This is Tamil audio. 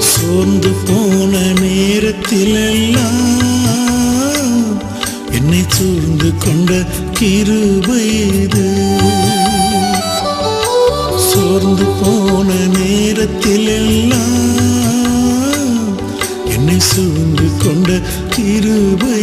சோர்ந்து போன நேரத்திலெல்லாம் என்னை சூழ்ந்து கொண்ட கிருபை இது. சோர்ந்து போன நேரத்திலெல்லாம் என்னை சூழ்ந்து கொண்ட கிருபை